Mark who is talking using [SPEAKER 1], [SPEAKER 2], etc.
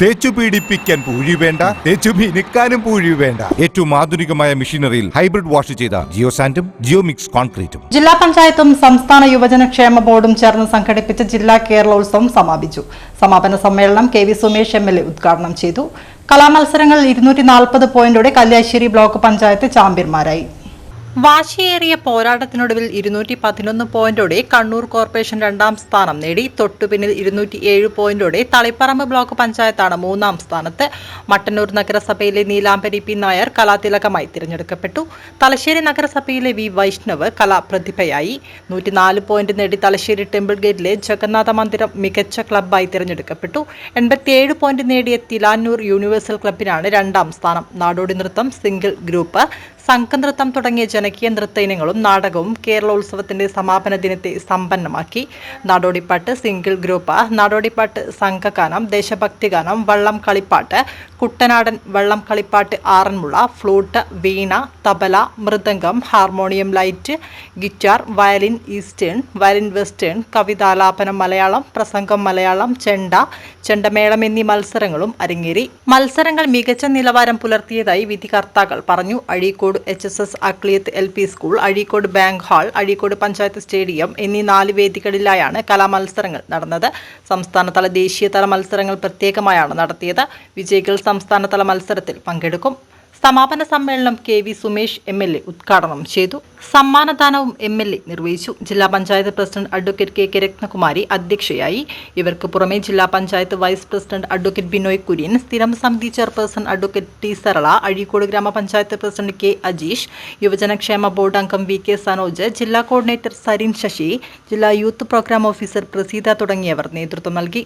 [SPEAKER 1] തേച്ചു പീഡിപ്പിക്കാൻ പൂഴി വേണ്ട തേച്ചു മിനുക്കാനും പൂഴി വേണ്ട. ഏറ്റവും ആധുനികമായ മെഷീനറിയിൽ ഹൈബ്രിഡ് വാഷ് ചെയ്ത ജിയോ സാൻഡും ജിയോ മിക്സ് കോൺക്രീറ്റും.
[SPEAKER 2] ജില്ലാ പഞ്ചായത്തും സംസ്ഥാന യുവജന ക്ഷേമ ബോർഡും ചേർന്ന് സംഘടിപ്പിച്ച ജില്ലാ കേരളോത്സവം സമാപിച്ചു. സമാപന സമ്മേളനം K V Sumesh M L A ഉദ്ഘാടനം ചെയ്തു. കലാമത്സരങ്ങളിൽ ഇരുന്നൂറ്റി നാൽപ്പത് പോയിന്റോടെ കല്യാശ്ശേരി ബ്ലോക്ക് പഞ്ചായത്ത് ചാമ്പ്യന്മാരായി. വാശിയേറിയ പോരാട്ടത്തിനൊടുവിൽ ഇരുന്നൂറ്റി പതിനൊന്ന് പോയിന്റോടെ കണ്ണൂർ കോർപ്പറേഷൻ രണ്ടാം സ്ഥാനം നേടി. തൊട്ടുപിന്നിൽ ഇരുന്നൂറ്റി ഏഴ് പോയിന്റോടെ തളിപ്പറമ്പ് ബ്ലോക്ക് പഞ്ചായത്താണ് മൂന്നാം സ്ഥാനത്ത്. മട്ടന്നൂർ നഗരസഭയിലെ നീലാംബരി പി നായർ കലാതിലകമായി തിരഞ്ഞെടുക്കപ്പെട്ടു. തലശ്ശേരി നഗരസഭയിലെ വി വൈഷ്ണവ് കലാപ്രതിഭയായി. നൂറ്റിനാല് പോയിന്റ് നേടി തലശ്ശേരി ടെമ്പിൾ ഗേറ്റിലെ ജഗന്നാഥ മന്ദിരം മികച്ച ക്ലബ്ബായി തിരഞ്ഞെടുക്കപ്പെട്ടു. എൺപത്തിയേഴ് പോയിന്റ് നേടിയ തിലാന്നൂർ യൂണിവേഴ്സൽ ക്ലബിനാണ് രണ്ടാം സ്ഥാനം. നാടോടി നൃത്തം സിംഗിൾ ഗ്രൂപ്പ് സംഘനൃത്തം തുടങ്ങിയ ജനകീയ നൃത്ത ഇനങ്ങളും നാടകവും കേരളോത്സവത്തിന്റെ സമാപന ദിനത്തെ സമ്പന്നമാക്കി. നാടോടിപ്പാട്ട് സിംഗിൾ ഗ്രൂപ്പ് നാടോടിപ്പാട്ട് സംഘഗാനം ദേശഭക്തി ഗാനം വള്ളം കളിപ്പാട്ട് കുട്ടനാടൻ വള്ളം കളിപ്പാട്ട് Aranmula flute veena tabla mridangam harmonium light guitar violin eastern violin western കവിതാലാപനം Malayalam പ്രസംഗം മലയാളം ചെണ്ട ചെണ്ടമേളം എന്നീ മത്സരങ്ങളും അരങ്ങേറി. മത്സരങ്ങൾ മികച്ച നിലവാരം പുലർത്തിയതായി വിധികർത്താക്കൾ പറഞ്ഞു. Azhikode H S S Akliyath L P school Azhikode bank hall Azhikode panchayat stadium എന്നീ നാല് വേദികളിലായാണ് കലാമത്സരങ്ങൾ നടന്നത്. സംസ്ഥാനതല ദേശീയതല മത്സരങ്ങൾ പ്രത്യേകമായാണ് നടത്തിയത്. വിജയികൾ സംസ്ഥാനതല മത്സരത്തിൽ പങ്കെടുക്കും. സമാപന സമ്മേളനം K V Sumesh M L A ഉദ്ഘാടനം ചെയ്തു. സമ്മാനദാനവും എം എൽ എ നിർവഹിച്ചു. ജില്ലാ panchayat president advocate K K Rathnakumari അധ്യക്ഷയായി. ഇവർക്ക് പുറമെ ജില്ലാ panchayat vice president advocate Binoy Kurian സ്ഥിരം സമിതി chairperson advocate T Sarala Azhikode ഗ്രാമപഞ്ചായത്ത് പ്രസിഡന്റ് കെ അജീഷ് യുവജനക്ഷേമ ബോർഡ് അംഗം വി കെ സനോജ് ജില്ലാ കോർഡിനേറ്റർ സരിൻ ശശി ജില്ലാ യൂത്ത് പ്രോഗ്രാം ഓഫീസർ പ്രസീത തുടങ്ങിയവർ നേതൃത്വം നൽകി.